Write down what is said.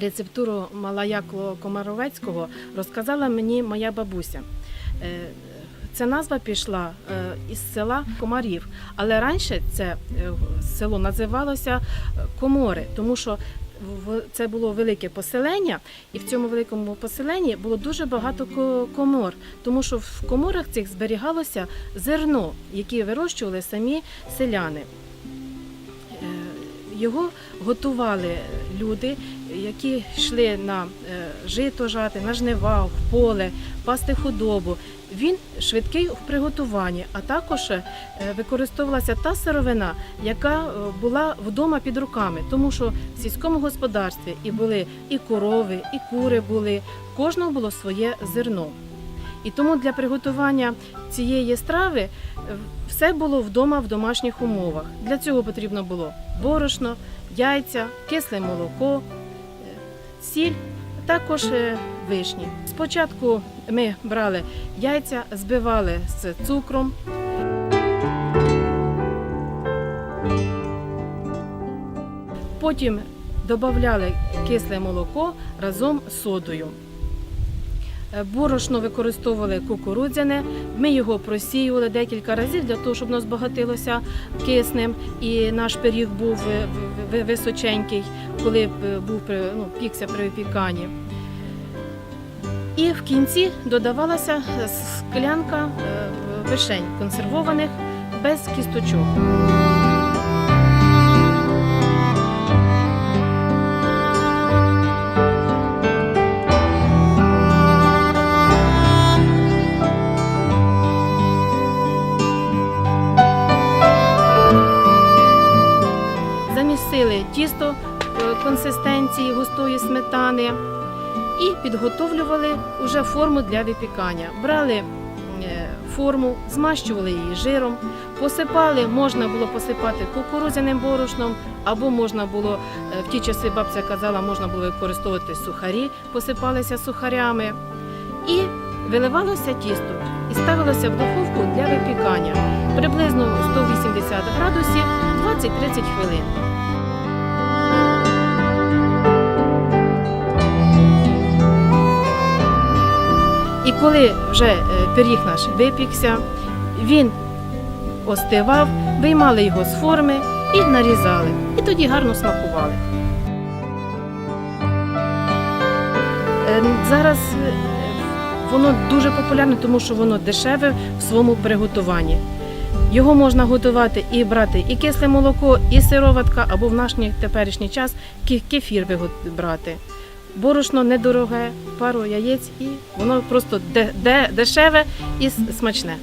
Рецептуру малаякло Комаровецького розказала мені моя бабуся. Е, Ця назва пішла е, із села Комарів, але раніше це е, село називалося Комори, тому що це було велике поселення, і в цьому великому поселенні було дуже багато комор, тому що в коморах цих зберігалося зерно, яке вирощували самі селяни. Його готували люди, які йшли на е, жито жати, на жнива, в поле, пасти худобу. Він швидкий в приготуванні, а також е, використовувалася та сировина, яка е, була вдома під руками, тому що в сільському господарстві і були і корови, і кури були, кожного було своє зерно. І тому для приготування цієї страви все було вдома в домашніх умовах. Для цього потрібно було борошно, яйця, кисле молоко, е, сіль, також е, вишні. Спочатку ми брали яйця, збивали з цукром. Потім додавали кисле молоко разом з содою. Е, Борошно використовували кукурудзяне. Ми його просіювали декілька разів для того, щоб воно збагатилося киснем. І наш пиріг був е, височенький, коли е, був ну, пікся при випіканні. І в кінці додавалася склянка вишень консервованих без кісточок. Замісили тісто е, консистенції густої сметани і підготовлювали уже форму для випікання. Брали е, форму, змащували її жиром, посипали, можна було посипати кукурудзяним борошном, або можна було, е, в ті часи бабця казала, можна було використовувати сухарі, посипалися сухарями. І виливалося тісто і ставилося в духовку для випікання приблизно 180 градусів 20-30 хвилин. І коли вже е, пиріг наш випікся, він остивав, виймали його з форми і нарізали. І тоді гарно смакували. Е, Зараз е, воно дуже популярне, тому що воно дешеве в своєму приготуванні. Його можна готувати і брати і кисле молоко, і сироватка, або в наш теперішній час кефір брати. Борошно недороге, пару яєць, і воно просто де- де- дешеве і смачне.